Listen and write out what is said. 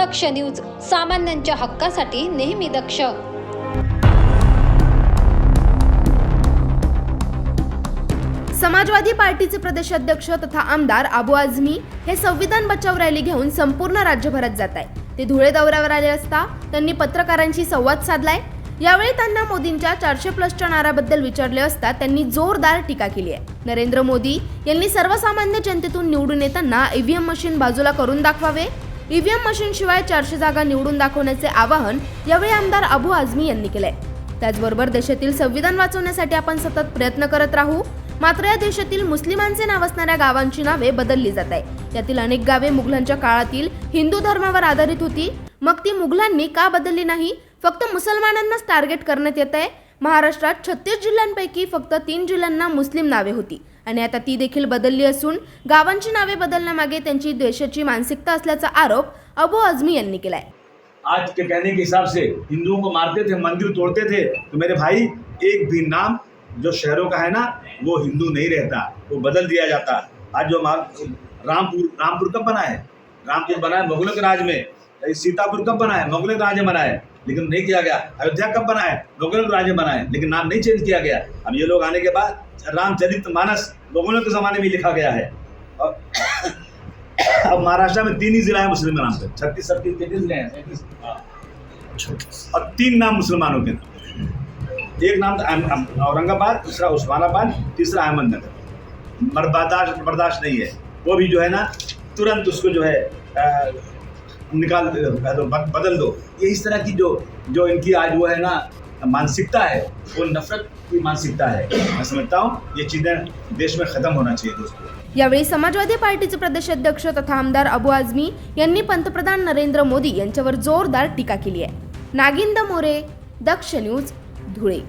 दक्ष news सामान्यांच्या हक्कासाठी नेहमी दक्ष. समाजवादी पार्टीचे प्रदेशाध्यक्ष तथा आमदार अबू आझमी हे संविधान बचाव रॅली घेऊन संपूर्ण राज्यभरात जात आहे ते धुळे दौऱ्यावर आले असता त्यांनी पत्रकारांशी संवाद साधलाय. यावेळी त्यांना मोदींच्या चारशे प्लसच्या नाराबद्दल विचारले असता त्यांनी जोरदार टीका केली आहे. नरेंद्र मोदी यांनी सर्वसामान्य जनतेतून निवडून येताना ईव्हीएम मशीन बाजूला करून दाखवावे. ईव्हीएम मशीनशिवाय चारशे जागा निवडून दाखवण्याचे आवाहन यावेळी आमदार अबू आझमी यांनी केले त्याचबरोबर देशातील संविधान वाचवण्यासाठी आपण सतत प्रयत्न करत राहू. मात्र या देशातील मुस्लिमांचे नाव असणाऱ्या गावांची नावे बदलली जात आहे यातील अनेक गावे मुघलांच्या काळातील हिंदू धर्मावर आधारित होती. मग ती मुघलांनी का बदलली नाही? फक्त मुसलमानांनाच टार्गेट करण्यात येत आहे. महाराष्ट्रात छत्तीस जिल्ह्यांपैकी फक्त तीन जिल्ह्यांना मुस्लिम नावे होती. आणि आता ती देखील बदलली असून गावांची नावे बदलण्यामागे त्यांची देशाची मानसिकता असल्याचा आरोप अबू आझमी यांनी केलाय. आज के कहने के हिसाब से हिंदुओं को मारते थे मंदिर तोड़ते थे तो मेरे भाई एक भी नाम जो शहरों का है ना वो हिंदू नहीं रहता वो बदल दिया जाता। आज जो रामपुर रामपुर कब बना है? रामपुर बना है मुगलों के राज में सीतापुर कब बना है? मुगलों के राज में बना है। लेकिन नहीं किया गया। अयोध्या कब बना है? मुगलों के राज में बना है, लेकिन नाम नहीं चेंज किया गया। अब ये लोग आने के बाद रामचरित मानस मुगलों के ज़माने में लिखा गया है। और अब महाराष्ट्र में तीन ही जिला है मुस्लिम नाम पे छत्तीस छत्तीस तैतीस ज़िले हैं। और तीन नाम मुसलमानों के। एक नाम अहम- औरंगाबाद, दूसरा उस्मानाबाद, तीसरा अहमदनगर। बर्दाश्त बर्दाश्त नहीं है। वो भी जो है ना, तुरंत उसको जो है निकाल दो बदल दो। ये इस तरह की जो जो इनकी आज वो है ना मानसिकता है वो नफरत की मानसिकता है। मैं समझता हूँ ये चीज़ें देश में ख़त्म होना चाहिए दोस्तों। यावेळी समाजवादी पार्टीचे प्रदेशाध्यक्ष तथा आमदार अबू आझमी यांनी पंतप्रधान नरेंद्र मोदी यांच्यावर जोरदार टीका केली आहे. नागिंद मोरे दक्ष न्यूज धुळे.